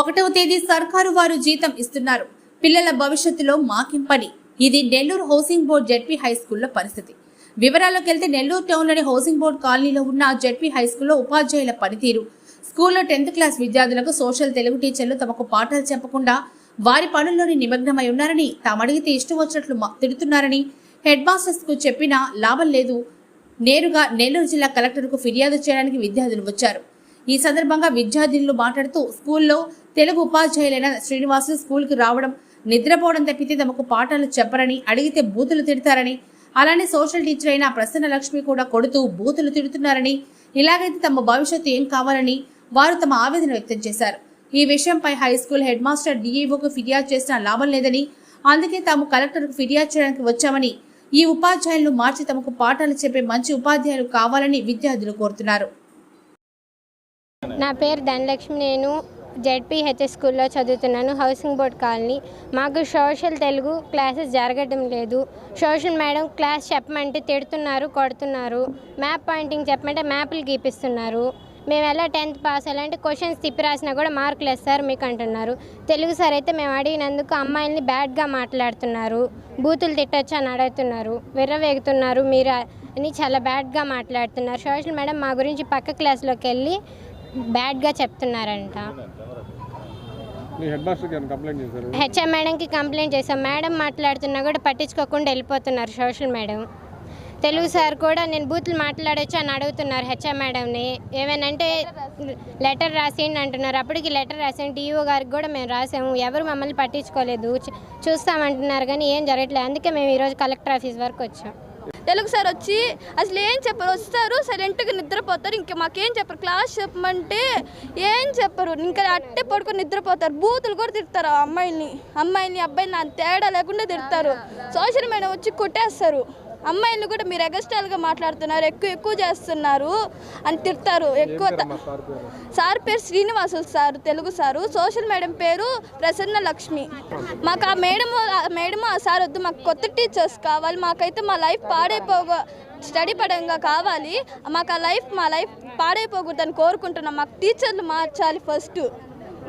ఒకటవ తేదీ సర్కారు వారు జీతం ఇస్తున్నారు. పిల్లల భవిష్యత్తులో మాకింపని. ఇది Nellore housing board ZP high స్కూల్లో పరిస్థితి. వివరాల్లోకి వెళ్తే నెల్లూరు టౌన్లోని హౌసింగ్ బోర్డ్ కాలనీలో ఉన్న జెడ్పీ హై స్కూల్లో ఉపాధ్యాయుల పనితీరు. స్కూల్లో టెన్త్ క్లాస్ విద్యార్థులకు సోషల్ తెలుగు టీచర్లు తమకు పాఠాలు చెప్పకుండా వారి పనుల్లోని నిమగ్నమై ఉన్నారని తాము అడిగితే ఇష్టం వచ్చినట్లు తిడుతున్నారని హెడ్ మాస్టర్స్కు చెప్పినా లాభం లేదు. నేరుగా నెల్లూరు జిల్లా కలెక్టర్కు ఫిర్యాదు చేయడానికి విద్యార్థులు వచ్చారు. ఈ సందర్భంగా విద్యార్థినులు మాట్లాడుతూ స్కూల్లో తెలుగు ఉపాధ్యాయులైన శ్రీనివాసు స్కూల్కి రావడం నిద్రపోవడం తప్పితే తమకు పాఠాలు చెప్పరని అడిగితే బూతులు తిడతారని అలానే సోషల్ టీచర్ అయిన ప్రసన్న లక్ష్మి కూడా కొడుతూ బూతులు తిడుతున్నారని ఇలాగైతే తమ భవిష్యత్తు ఏం కావాలని వారు తమ ఆవేదన వ్యక్తం చేశారు. ఈ విషయంపై హై స్కూల్ హెడ్ మాస్టర్ డిఈఓకు ఫిర్యాదు చేసినా లాభం లేదని అందుకే తాము కలెక్టర్కు ఫిర్యాదు చేయడానికి వచ్చామని ఈ ఉపాధ్యాయులను మార్చి తమకు పాఠాలు చెప్పే మంచి ఉపాధ్యాయులు కావాలని విద్యార్థులు కోరుతున్నారు. నా పేరు ధనలక్ష్మి. నేను జెడ్పీహెచ్ఎస్ స్కూల్లో చదువుతున్నాను హౌసింగ్ బోర్డ్ కాలనీ. మాకు సోషల్ తెలుగు క్లాసెస్ జరగడం లేదు. సోషల్ మేడం క్లాస్ చెప్పమంటే తిడుతున్నారు కొడుతున్నారు. మ్యాప్ పాయింటింగ్ చెప్పమంటే మ్యాప్లు గీపిస్తున్నారు. మేము ఎలా టెన్త్ పాస్ అయ్యాలంటే క్వశ్చన్స్ తిప్పి రాసినా కూడా మార్కులు వేస్తారు మీకు అంటున్నారు. తెలుగు సార్ అయితే మేము అడిగినందుకు అమ్మాయిల్ని బ్యాడ్గా మాట్లాడుతున్నారు. బూతులు తిట్టొచ్చు అని అడుగుతున్నారు. విర్రవేగుతున్నారు మీరు అని చాలా బ్యాడ్గా మాట్లాడుతున్నారు. సోషల్ మేడం మా గురించి పక్క క్లాస్లోకి వెళ్ళి బ్యాడ్గా చెప్తున్నారంట. హెచ్ఎం మేడంకి కంప్లైంట్ చేసాం మేడం మాట్లాడుతున్నా కూడా పట్టించుకోకుండా వెళ్ళిపోతున్నారు సోషల్ మేడం. తెలుగు సార్ కూడా నేను బూతులు మాట్లాడొచ్చు అని అడుగుతున్నారు హెచ్ఎం మేడంని. ఏమేనంటే లెటర్ రాసేయండి అంటున్నారు. అప్పటికి లెటర్ రాసేయండి. డిఓ గారికి కూడా మేము రాసాము. ఎవరు మమ్మల్ని పట్టించుకోలేదు. చూస్తామంటున్నారు కానీ ఏం జరగట్లేదు. అందుకే మేము ఈరోజు కలెక్టర్ ఆఫీస్ వరకు వచ్చాం. తెలుగు సార్ వచ్చి అసలు ఏం చెప్పరు? వస్తారు సైలెంట్గా నిద్రపోతారు. ఇంకా మాకేం చెప్పరు? క్లాస్ చెప్పమంటే ఏం చెప్పరు? ఇంకా అట్టే పడుకొని నిద్రపోతారు. బూతులు కూడా తిడతారు ఆ అమ్మాయిల్ని. అమ్మాయిల్ని అబ్బాయిని తేడా లేకుండా తిడతారు. సోషల్ మీడియా వచ్చి కొట్టేస్తారు. అమ్మాయిల్ని కూడా మీరు ఎగస్ట్రాల్గా మాట్లాడుతున్నారు ఎక్కువ ఎక్కువ చేస్తున్నారు అని తిడతారు. ఎక్కువ సార్ పేరు? Srinivasulu sir Telugu sir. Social madam పేరు ప్రసన్న లక్ష్మి. మాకు ఆ మేడం మేడం ఆ సార్ వద్దు మాకు కొత్త టీచర్స్ కావాలి మాకైతే మా లైఫ్ పాడైపోగా స్టడీ పరంగా కావాలి మాకు ఆ లైఫ్ మా లైఫ్ పాడైపోకూడదని కోరుకుంటున్నాం. మాకు టీచర్లు మార్చాలి ఫస్ట్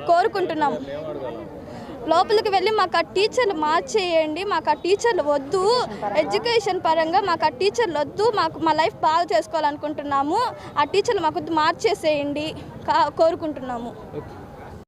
కోరుకుంటున్నాం. లోపలికి వెళ్ళి మాకు ఆ టీచర్లు మార్చేయండి మాకు ఆ టీచర్లు వద్దు. ఎడ్యుకేషన్ పరంగా మాకు ఆ టీచర్లు వద్దు మాకు మా లైఫ్ బాగా చేసుకోవాలనుకుంటున్నాము. ఆ టీచర్లు మాకు వద్దు మార్చేసేయండి. కా కోరుకుంటున్నాము.